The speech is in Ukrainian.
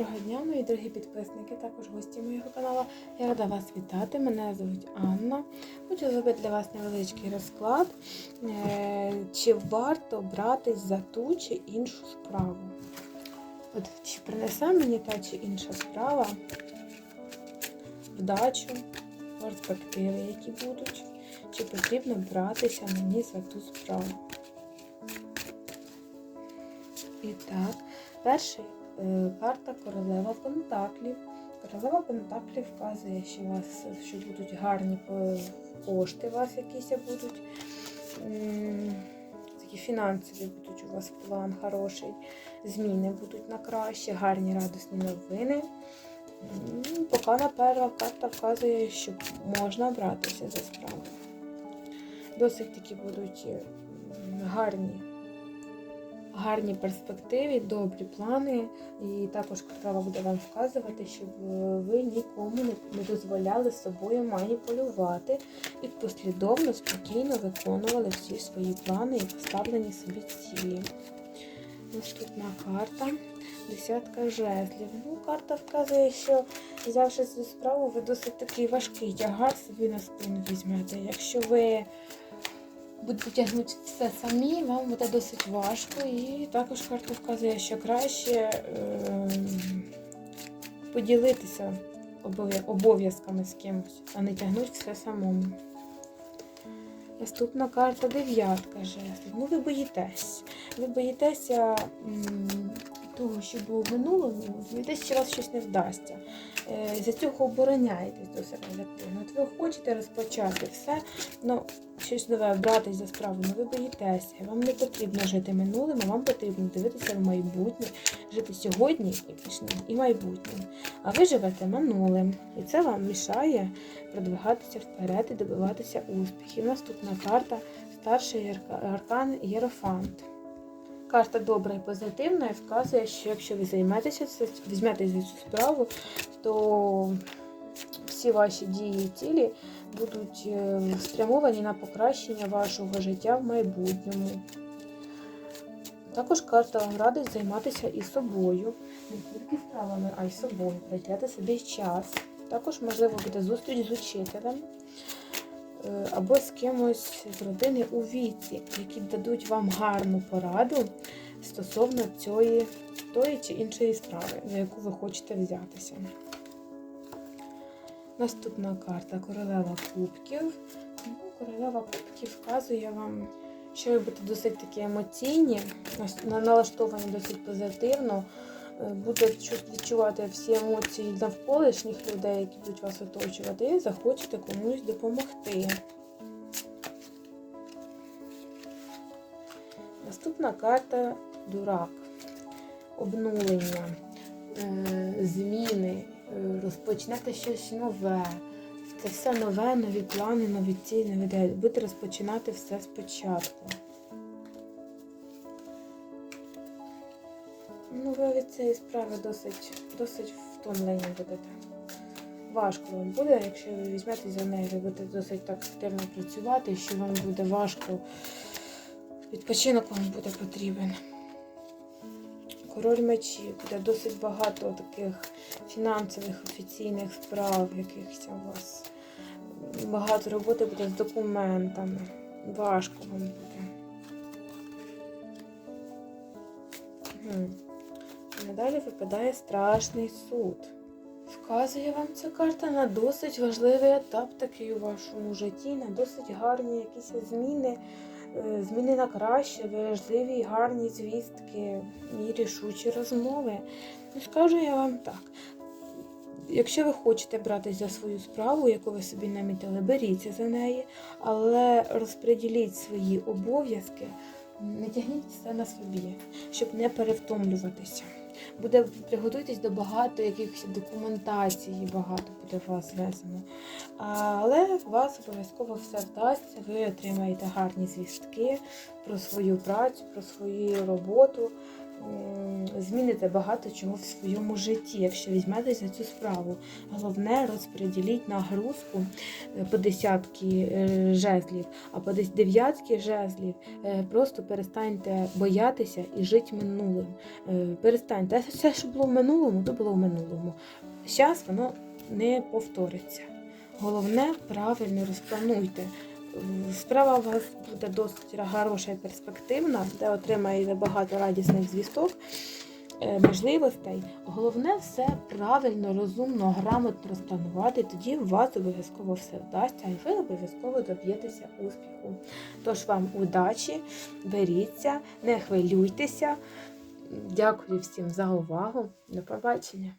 Доброго дня, мої дорогі підписники, також гості моєго каналу. Я рада вас вітати. Мене звуть Анна. Хочу зробити для вас невеличкий розклад, е, чи варто братись за ту чи іншу справу. От чи принесе мені та чи інша справа вдачу, перспективи, які будуть, чи потрібно братися мені за ту справу. І так, перший карта королева Пентаклів. Королева Пентаклів вказує, що вас що будуть гарні кошти, у вас якісь будуть. Такі фінансові будуть у вас план хороший. Зміни будуть на краще, гарні радісні новини. Поки на перша карта вказує, що можна братися за справу. Досить такі будуть гарні гарні перспективи, добрі плани. І також королева буде вам вказувати, щоб е, ви нікому не дозволяли собою маніпулювати і послідовно, спокійно виконували всі свої плани і поставлені собі цілі. Наступна карта. Десятка жезлів. Ну, карта вказує, що взявши цю справу, ви досить такий важкий тягар собі на спину візьмете. Якщо ви будете тягнути все самі, вам буде досить важко. І також карта вказує, що краще е, поділитися обов'язками з кимось, а не тягнути все самому. Наступна карта дев'ятка жезлів. Ну, ви боїтесь. Ви боїтеся того, що було минулому, боїтесь, що у вас щось не вдасться. Е, За цього обороняєтесь досить активно. От ви хочете розпочати все, ну, щось нове братись за справу, але ви боїтеся. Вам не потрібно жити минулим, а вам потрібно дивитися в майбутнє, жити сьогодні і і майбутнім. А ви живете минулим. І це вам мішає продвигатися вперед і добиватися успіхів. Наступна карта старший аркан Єрофант. Карта добра і позитивна і вказує, що якщо ви займетеся, візьметеся за цю справу, то всі ваші дії і цілі будуть е, спрямовані на покращення вашого життя в майбутньому. Також карта вам радить займатися і собою, не тільки справами, а й собою, приділяти собі час. Також, можливо, буде зустріч з учителем або з кимось з родини у віці, які дадуть вам гарну пораду стосовно цієї, тої чи іншої справи, за яку ви хочете взятися. Наступна карта королева кубків. Ну, королева кубків вказує вам, що ви будете досить такі емоційні, налаштовані досить позитивно. Е, Будете відчувати всі емоції навколишніх людей, які будуть вас оточувати, і захочете комусь допомогти. Наступна карта дурак. Обнулення, е, зміни, е, розпочнете щось нове. Це все нове, нові плани, нові цілі, нові ідеї. Будете розпочинати все спочатку. Ну, ви від цієї справи досить, досить втомлені будете. Важко вам буде, якщо ви візьмете за неї, ви будете досить так активно працювати, що вам буде важко. Відпочинок вам буде потрібен. Король мечів, буде досить багато таких фінансових офіційних справ, якихось у вас. Багато роботи буде з документами. Важко вам буде. Мгм. Надалі випадає страшний суд. Вказує вам ця карта на досить важливий етап такий у вашому житті, на досить гарні якісь зміни, е, зміни на краще, важливі гарні звістки і рішучі розмови. Скажу я вам так. Якщо ви хочете брати за свою справу, яку ви собі намітили, беріться за неї, але розподіліть свої обов'язки, не тягніть все на собі, щоб не перевтомлюватися. Буде приготуйтесь до багато якихось документацій, багато буде у вас везено. Але у вас обов'язково все вдасться, ви отримаєте гарні звістки про свою працю, про свою роботу. Зміните багато чого в своєму житті, якщо візьметеся цю справу. Головне розподіліть нагрузку е, по десятки е, жезлів, а по дев'ятки жезлів е, просто перестаньте боятися і жити минулим. Перестаньте. Все, що було в минулому, то було в минулому. Зараз воно не повториться. Головне, правильно розплануйте. Справа у вас буде досить хороша і перспективна, де отримаєте багато радісних звісток, е, можливостей. Головне все правильно, розумно, грамотно розпланувати. Тоді у вас обов'язково все вдасться, і ви обов'язково доб'єтеся успіху. Тож вам удачі, беріться, не хвилюйтеся. Дякую всім за увагу. До побачення.